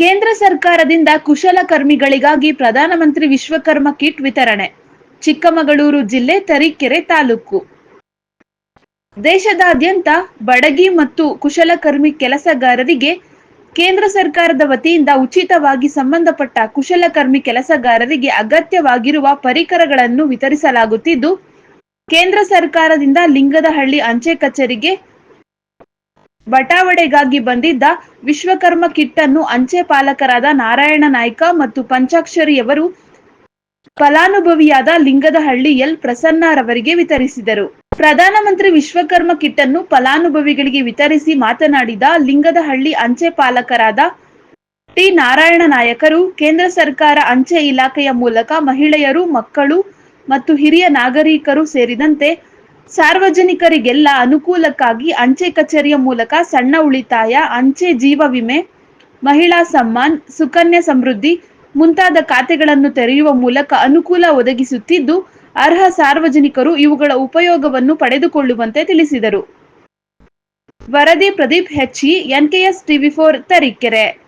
ಕೇಂದ್ರ ಸರ್ಕಾರದಿಂದ ಕುಶಲಕರ್ಮಿಗಳಿಗಾಗಿ ಪ್ರಧಾನಮಂತ್ರಿ ವಿಶ್ವಕರ್ಮ ಕಿಟ್ ವಿತರಣೆ, ಚಿಕ್ಕಮಗಳೂರು ಜಿಲ್ಲೆ ತರೀಕೆರೆ ತಾಲೂಕು. ದೇಶದಾದ್ಯಂತ ಬಡಗಿ ಮತ್ತು ಕುಶಲಕರ್ಮಿ ಕೆಲಸಗಾರರಿಗೆ ಕೇಂದ್ರ ಸರ್ಕಾರದ ವತಿಯಿಂದ ಉಚಿತವಾಗಿ ಸಂಬಂಧಪಟ್ಟ ಕುಶಲಕರ್ಮಿ ಕೆಲಸಗಾರರಿಗೆ ಅಗತ್ಯವಾಗಿರುವ ಪರಿಕರಗಳನ್ನು ವಿತರಿಸಲಾಗುತ್ತಿದ್ದು, ಕೇಂದ್ರ ಸರ್ಕಾರದಿಂದ ಲಿಂಗದಹಳ್ಳಿ ಅಂಚೆ ಕಚೇರಿಗೆ ಬಟಾವಣೆಗಾಗಿ ಬಂದಿದ್ದ ವಿಶ್ವಕರ್ಮ ಕಿಟ್ ಅನ್ನು ಅಂಚೆ ಪಾಲಕರಾದ ನಾರಾಯಣ ನಾಯ್ಕ ಮತ್ತು ಪಂಚಾಕ್ಷರಿಯವರು ಫಲಾನುಭವಿಯಾದ ಲಿಂಗದಹಳ್ಳಿ ಎಲ್ ಪ್ರಸನ್ನರವರಿಗೆ ವಿತರಿಸಿದರು. ಪ್ರಧಾನಮಂತ್ರಿ ವಿಶ್ವಕರ್ಮ ಕಿಟ್ ಅನ್ನು ಫಲಾನುಭವಿಗಳಿಗೆ ವಿತರಿಸಿ ಮಾತನಾಡಿದ ಲಿಂಗದಹಳ್ಳಿ ಅಂಚೆ ಪಾಲಕರಾದ ಟಿ ನಾರಾಯಣ ನಾಯಕರು, ಕೇಂದ್ರ ಸರ್ಕಾರ ಅಂಚೆ ಇಲಾಖೆಯ ಮೂಲಕ ಮಹಿಳೆಯರು, ಮಕ್ಕಳು ಮತ್ತು ಹಿರಿಯ ನಾಗರಿಕರು ಸೇರಿದಂತೆ ಸಾರ್ವಜನಿಕರಿಗೆಲ್ಲ ಅನುಕೂಲಕ್ಕಾಗಿ ಅಂಚೆ ಕಚೇರಿಯ ಮೂಲಕ ಸಣ್ಣ ಉಳಿತಾಯ, ಅಂಚೆ ಜೀವ ವಿಮೆ, ಮಹಿಳಾ ಸಮ್ಮಾನ್, ಸುಕನ್ಯಾ ಸಮೃದ್ಧಿ ಮುಂತಾದ ಖಾತೆಗಳನ್ನು ತೆರೆಯುವ ಮೂಲಕ ಅನುಕೂಲ ಒದಗಿಸುತ್ತಿದ್ದು, ಅರ್ಹ ಸಾರ್ವಜನಿಕರು ಇವುಗಳ ಉಪಯೋಗವನ್ನು ಪಡೆದುಕೊಳ್ಳುವಂತೆ ತಿಳಿಸಿದರು. ವರದಿ ಪ್ರದೀಪ್ ಹೆಚ್ಚಿ ಎನ್ಕೆಎಸ್ ಟಿವಿ ಫೋರ್ ತರೀಕೆರೆ.